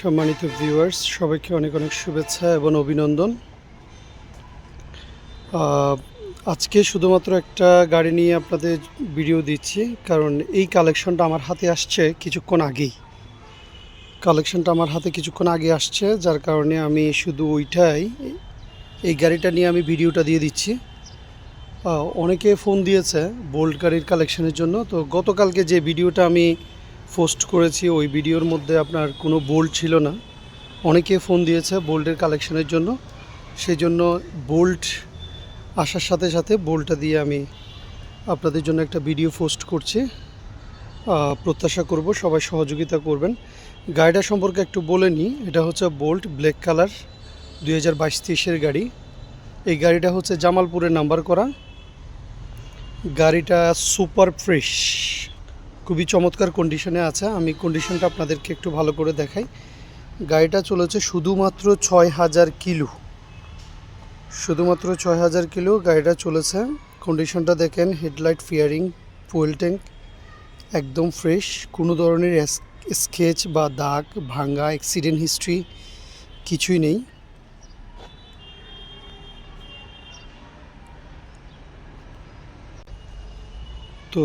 সম্মানিত ভিউয়ার্স সবাইকে অনেক অনেক শুভেচ্ছা এবং অভিনন্দন। আজকে শুধুমাত্র একটা গাড়ি নিয়ে আপনাদের ভিডিও দিচ্ছি, কারণ এই কালেকশনটা আমার হাতে আসছে কিছুক্ষণ আগেই। কালেকশনটা আমার হাতে কিছুক্ষণ আগে আসছে, যার কারণে আমি শুধু ওইটাই, এই গাড়িটা নিয়ে আমি ভিডিওটা দিয়ে দিচ্ছি। অনেকে ফোন দিয়েছে বোল্ড গাড়ির কালেকশনের জন্য, তো গতকালকে যে ভিডিওটা আমি পোস্ট করেছি, ওই ভিডিওর মধ্যে আপনার কোনো বোল্ট ছিল না। অনেকে ফোন দিয়েছে বোল্টের কালেকশনের জন্য। সেই জন্য বোল্ট আসার সাথে সাথে বোল্টটা দিয়ে আমি আপনাদের জন্য একটা ভিডিও পোস্ট করছি। প্রত্যাশা করব সবাই সহযোগিতা করবেন। গাড়িটা সম্পর্কে একটু বলে নিই এটা হচ্ছে বোল্ট ব্ল্যাক কালার দুই হাজার বাইশ তেইশের গাড়ি। এই গাড়িটা হচ্ছে জামালপুরের নাম্বার করা। গাড়িটা সুপার ফ্রেশ। খুবই চমৎকার কন্ডিশনে আছে। আমি কন্ডিশনটা আপনাদেরকে একটু ভালো করে দেখাই। গাড়িটা চলেছে শুধুমাত্র ছয় হাজার কিলো। শুধুমাত্র ছয় হাজার কিলো গাড়িটা চলেছে। কন্ডিশনটা দেখেন হেডলাইট ফিয়ারিং ফুয়েল ট্যাঙ্ক একদম ফ্রেশ কোনো ধরনের স্কেচ বা দাগ, ভাঙ্গা অ্যাক্সিডেন্ট হিস্ট্রি কিছুই নেই। তো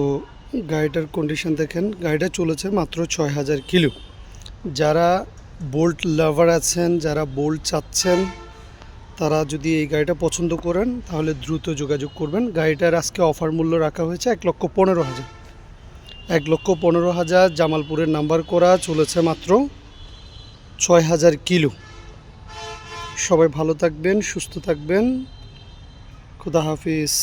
গাড়িটার কন্ডিশন দেখেন, গাড়িটা চলেছে মাত্র ছয় হাজার কিলো। যারা বোল্ট লাভার আছেন, যারা বোল্ট চাচ্ছেন, তারা যদি এই গাড়িটা পছন্দ করেন, তাহলে দ্রুত যোগাযোগ করবেন। গাড়িটার আজকে অফার মূল্য রাখা হয়েছে এক লক্ষ পনেরো হাজার। এক লক্ষ পনেরো হাজার, জামালপুরের নাম্বার করা চলেছে মাত্র ছয় হাজার কিলো। সবাই ভালো থাকবেন, সুস্থ থাকবেন। খুদা হাফিজ।